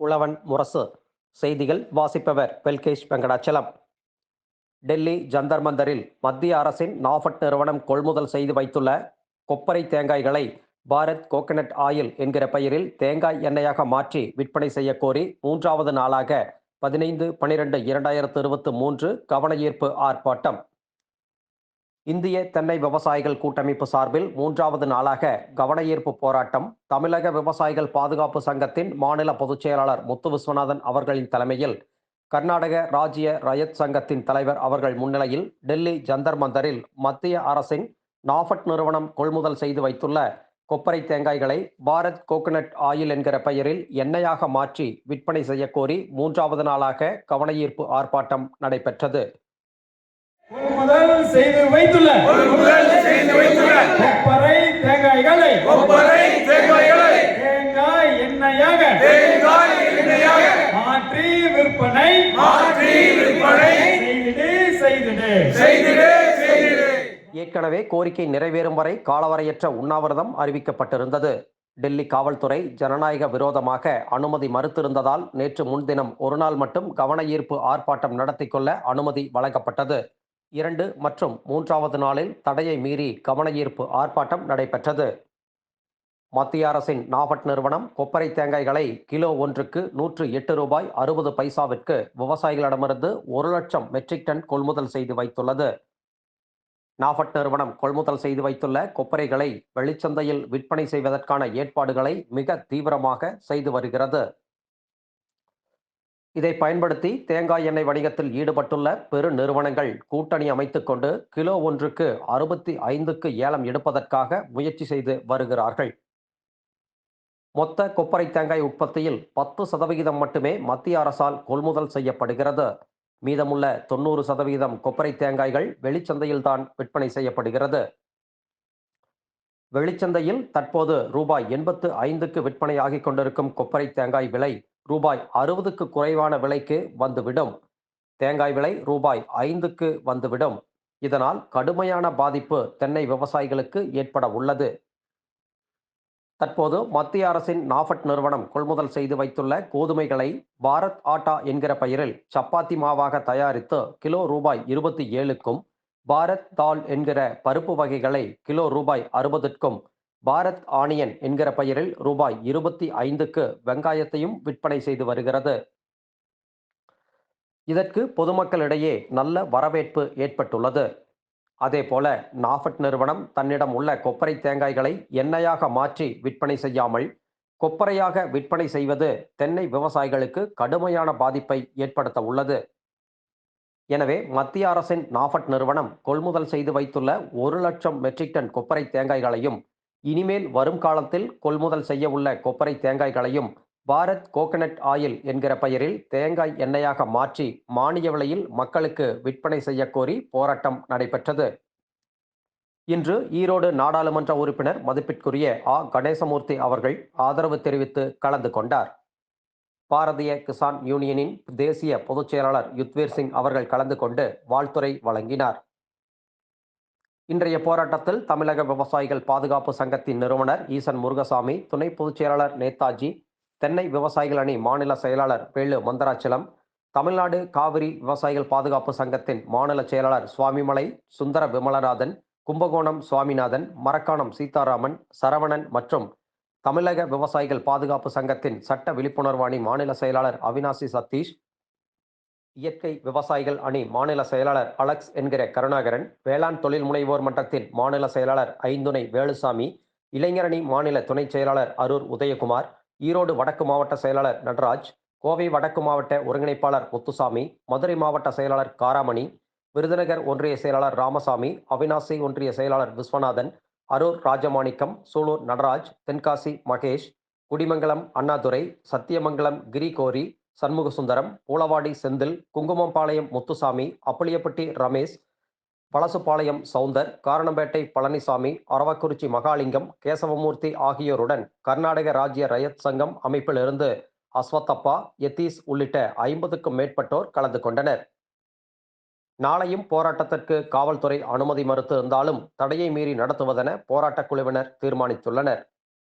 உழவன் முரசு செய்திகள் வாசிப்பவர் வெல்கேஷ் வெங்கடாச்சலம். டெல்லி ஜந்தர் மந்தரில் மத்திய அரசின் நாஃபட் நிறுவனம் கொள்முதல் செய்து வைத்துள்ள கொப்பரை தேங்காய்களை பாரத் கோகனட் ஆயில் என்கிற பெயரில் தேங்காய் எண்ணெயாக மாற்றி விற்பனை செய்ய கோரி மூன்றாவது நாளாக பதினைந்து பனிரெண்டு இரண்டாயிரத்து இருபத்தி மூன்று கவனஈர்ப்பு ஆர்ப்பாட்டம். இந்திய தென்னை விவசாயிகள் கூட்டமைப்பு சார்பில் மூன்றாவது நாளாக கவனஈர்ப்பு போராட்டம். தமிழக விவசாயிகள் பாதுகாப்பு சங்கத்தின் மாநில பொதுச்செயலாளர் முத்து விஸ்வநாதன் அவர்களின் தலைமையில் கர்நாடக ராஜ்ய ரயத் சங்கத்தின் தலைவர் அவர்கள் முன்னிலையில் டெல்லி ஜந்தர் மந்தரில் மத்திய அரசின் நாஃபட் நிறுவனம் கொள்முதல் செய்து வைத்துள்ள கொப்பரை தேங்காய்களை பாரத் கோகனட் ஆயில் என்கிற பெயரில் எண்ணெயாக மாற்றி விற்பனை செய்ய கோரி மூன்றாவது நாளாக கவனஈர்ப்பு ஆர்ப்பாட்டம் நடைபெற்றது. கொள்முதல் செய்து வைத்துள்ள கொப்பரை தேங்காய்களை ஏற்கனவே கோரிக்கை நிறைவேறும் வரை காலவரையற்ற உண்ணாவிரதம் அறிவிக்கப்பட்டிருந்தது. டெல்லி காவல்துறை ஜனநாயக விரோதமாக அனுமதி மறுத்திருந்ததால் நேற்று முன்தினம் ஒரு நாள் மட்டும் கவன ஈர்ப்பு ஆர்ப்பாட்டம் நடத்தி கொள்ள அனுமதி வழங்கப்பட்டது. இரண்டு மற்றும் மூன்றாவது நாளில் தடையை மீறி கவன ஈர்ப்பு ஆர்ப்பாட்டம் நடைபெற்றது. மத்திய அரசின் நாபட் நிறுவனம் கொப்பரை தேங்காய்களை கிலோ ஒன்றுக்கு நூற்று எட்டு ரூபாய் அறுபது பைசாவிற்கு விவசாயிகளிடமிருந்து ஒரு லட்சம் மெட்ரிக் டன் கொள்முதல் செய்து வைத்துள்ளது. நாஃபட் நிறுவனம் கொள்முதல் செய்து வைத்துள்ள கொப்பரைகளை வெளிச்சந்தையில் விற்பனை செய்வதற்கான ஏற்பாடுகளை மிக தீவிரமாக செய்து வருகிறது. இதை பயன்படுத்தி தேங்காய் எண்ணெய் வணிகத்தில் ஈடுபட்டுள்ள பெரு நிறுவனங்கள் கூட்டணி அமைத்துக் கொண்டு கிலோ ஒன்றுக்கு அறுபத்தி ஐந்துக்கு ஏலம் எடுப்பதற்காக முயற்சி செய்து வருகிறார்கள். மொத்த கொப்பரை தேங்காய் உற்பத்தியில் பத்து சதவிகிதம் மட்டுமே மத்திய அரசால் கொள்முதல் செய்யப்படுகிறது. மீதமுள்ள தொண்ணூறு சதவீதம் கொப்பரை தேங்காய்கள் வெளிச்சந்தையில்தான் விற்பனை செய்யப்படுகிறது. வெளிச்சந்தையில் தற்போது ரூபாய் எண்பத்து ஐந்துக்கு விற்பனையாகிக் கொண்டிருக்கும் கொப்பரை தேங்காய் விலை ரூபாய் அறுபதுக்கு குறைவான விலைக்கு வந்துவிடும். தேங்காய் விலை ரூபாய் ஐந்துக்கு வந்துவிடும். இதனால் கடுமையான பாதிப்பு தென்னை விவசாயிகளுக்கு ஏற்பட உள்ளது. தற்போது மத்திய அரசின் நாஃபட் நிறுவனம் கொள்முதல் செய்து வைத்துள்ள கோதுமைகளை பாரத் ஆட்டா என்கிற பெயரில் சப்பாத்தி மாவாக தயாரித்து கிலோ ரூபாய் இருபத்தி ஏழுக்கும் பாரத் தால் என்கிற பருப்பு வகைகளை கிலோ ரூபாய் அறுபதுக்கும் பாரத் ஆனியன் என்கிற பெயரில் ரூபாய் இருபத்தி ஐந்துக்கு வெங்காயத்தையும் விற்பனை செய்து வருகிறது. இதற்கு பொதுமக்களிடையே நல்ல வரவேற்பு ஏற்பட்டுள்ளது. அதே போல நாஃபட் நிறுவனம் தன்னிடம் உள்ள கொப்பரை தேங்காய்களை எண்ணெயாக மாற்றி விற்பனை செய்யாமல் கொப்பரையாக விற்பனை செய்வது தென்னை விவசாயிகளுக்கு கடுமையான பாதிப்பை ஏற்படுத்த உள்ளது. எனவே மத்திய அரசின் நாஃபட் நிறுவனம் கொள்முதல் செய்து வைத்துள்ள ஒரு லட்சம் மெட்ரிக் டன் கொப்பரை தேங்காய்களையும் இனிமேல் வரும் காலத்தில் கொள்முதல் செய்ய உள்ள கொப்பரை தேங்காய்களையும் பாரத் கோகனட் ஆயில் என்கிற பெயரில் தேங்காய் எண்ணெயாக மாற்றி மானிய விலையில் மக்களுக்கு விற்பனை செய்யக்கோரி போராட்டம் நடைபெற்றது. இன்று ஈரோடு நாடாளுமன்ற உறுப்பினர் மதிப்பிற்குரிய ஆ. கணேசமூர்த்தி அவர்கள் ஆதரவு தெரிவித்து கலந்து கொண்டார். பாரதிய கிசான் யூனியனின் தேசிய பொதுச் செயலாளர் யுத்வீர் சிங் அவர்கள் கலந்து கொண்டு வாழ்த்துறை வழங்கினார். இன்றைய போராட்டத்தில் தமிழக விவசாயிகள் பாதுகாப்பு சங்கத்தின் நிறுவனர் ஈசன் முருகசாமி துணை பொதுச் செயலாளர் நேதாஜி தென்னை விவசாயிகள் அணி மாநில செயலாளர் வேலு மந்தராச்சலம் தமிழ்நாடு காவிரி விவசாயிகள் பாதுகாப்பு சங்கத்தின் மாநில செயலாளர் சுவாமிமலை சுந்தர விமலநாதன் கும்பகோணம் சுவாமிநாதன் மரக்காணம் சீதாராமன் சரவணன் மற்றும் தமிழக விவசாயிகள் பாதுகாப்பு சங்கத்தின் சட்ட விழிப்புணர்வு அணி மாநில செயலாளர் அவினாசி சதீஷ் இயற்கை விவசாயிகள் அணி மாநில செயலாளர் அலெக்ஸ் என்கிற கருணாகரன் வேளாண் தொழில் முனைவோர் மன்றத்தின் மாநில செயலாளர் ஐந்துணை வேலுசாமி இளைஞரணி மாநில துணைச் செயலாளர் அரூர் உதயகுமார் ஈரோடு வடக்கு மாவட்ட செயலாளர் நடராஜ் கோவை வடக்கு மாவட்ட ஒருங்கிணைப்பாளர் முத்துசாமி மதுரை மாவட்ட செயலாளர் காராமணி விருதுநகர் ஒன்றிய செயலாளர் ராமசாமி அவினாசி ஒன்றிய செயலாளர் விஸ்வநாதன் அரூர் ராஜமாணிக்கம் சூலூர் நடராஜ் தென்காசி மகேஷ் குடிமங்கலம் அண்ணாதுரை சத்தியமங்கலம் கிரிகோரி சண்முகசுந்தரம் பூளவாடி செந்தில் குங்குமம்பாளையம் முத்துசாமி அப்பளியப்பட்டி ரமேஷ் பழசுபாளையம் சவுந்தர் காரணம்பேட்டை பழனிசாமி அரவக்குறிச்சி மகாலிங்கம் கேசவமூர்த்தி ஆகியோருடன் கர்நாடக ராஜ்ய ரயத் சங்கம் அமைப்பிலிருந்து அஸ்வத்தப்பா எத்தீஸ் உள்ளிட்ட ஐம்பதுக்கும் மேற்பட்டோர் கலந்து கொண்டனர். நாளையும் போராட்டத்திற்கு காவல்துறை அனுமதி மறுத்து இருந்தாலும் தடையை மீறி நடத்துவதென போராட்டக் குழுவினர் தீர்மானித்துள்ளனர்.